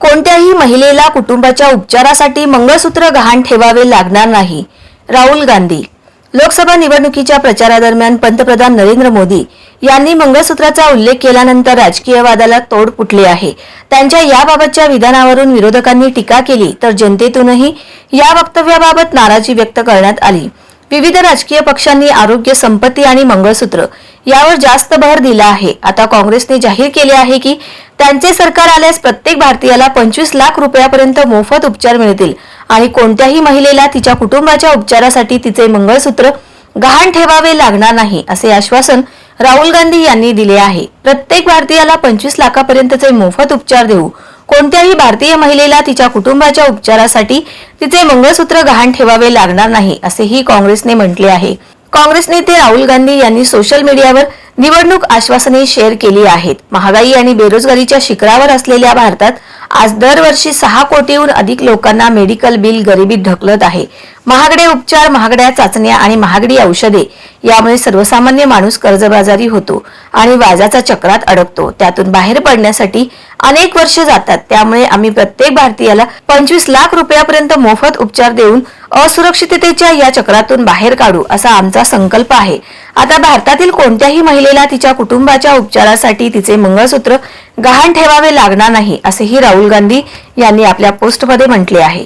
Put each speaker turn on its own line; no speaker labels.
कोणत्याही महिलेला कुटुंबाच्या उपचारासाठी मंगळसूत्र गहाण ठेवावे लागणार नाही. राहुल गांधी. लोकसभा निवडणुकीच्या प्रचारादरम्यान पंतप्रधान नरेंद्र मोदी यांनी मंगळसूत्राचा उल्लेख केल्यानंतर राजकीय वादाला तोड फुटली आहे. त्यांच्या याबाबतच्या विधानावरून विरोधकांनी टीका केली तर जनतेतूनही या वक्तव्याबाबत नाराजी व्यक्त करण्यात आली. विविध राजकीय पक्षांनी आरोग्य संपत्ती आणि मंगळसूत्र यावर जास्त भर दिला आहे. आता काँग्रेसने जाहीर केले आहे की त्यांचे सरकार आल्यास प्रत्येक भारतीयाला पंचवीस लाख रुपयापर्यंत मोफत उपचार मिळतील आणि कोणत्याही महिलेला तिच्या कुटुंबाच्या उपचारासाठी तिचे मंगळसूत्र गहाण ठेवावे लागणार नाही असे आश्वासन राहुल गांधी यांनी दिले आहे. प्रत्येक भारतीयाला पंचवीस लाखापर्यंतचे मोफत उपचार देऊ. कोणत्याही भारतीय महिलेला तिच्या कुटुंबाच्या उपचारासाठी तिचे मंगळसूत्र गहाण ठेवावे लागणार नाही असेही काँग्रेसने म्हटले आहे. काँग्रेस नेते राहुल गांधी यांनी सोशल मीडियावर निवडणूक आश्वासने शेअर केली आहेत. महागाई आणि बेरोजगारीच्या शिखरावर असलेल्या भारतात आज दरवर्षी सहा कोटीहून अधिक लोकांना मेडिकल बिल गरिबीत ढकलत आहे. महागडे उपचार महागड्या चाचण्या आणि महागडी औषधे यामुळे सर्वसामान्य माणूस कर्जबाजारी होतो आणि व्याजाचा चक्रात अडकतो. त्यातून बाहेर पडण्यासाठी अनेक वर्ष जातात. त्यामुळे आम्ही प्रत्येक भारतीयाला पंचवीस लाख रुपयापर्यंत मोफत उपचार देऊन असुरक्षिततेच्या या चक्रातून बाहेर काढू असा आमचा संकल्प आहे. आता भारतातील कोणत्याही महिलेला तिच्या कुटुंबाच्या उपचारासाठी तिचे मंगळसूत्र गहाण ठेवावे लागणार नाही असेही राहुल गांधी यांनी आपल्या पोस्टमध्ये म्हटले आहे.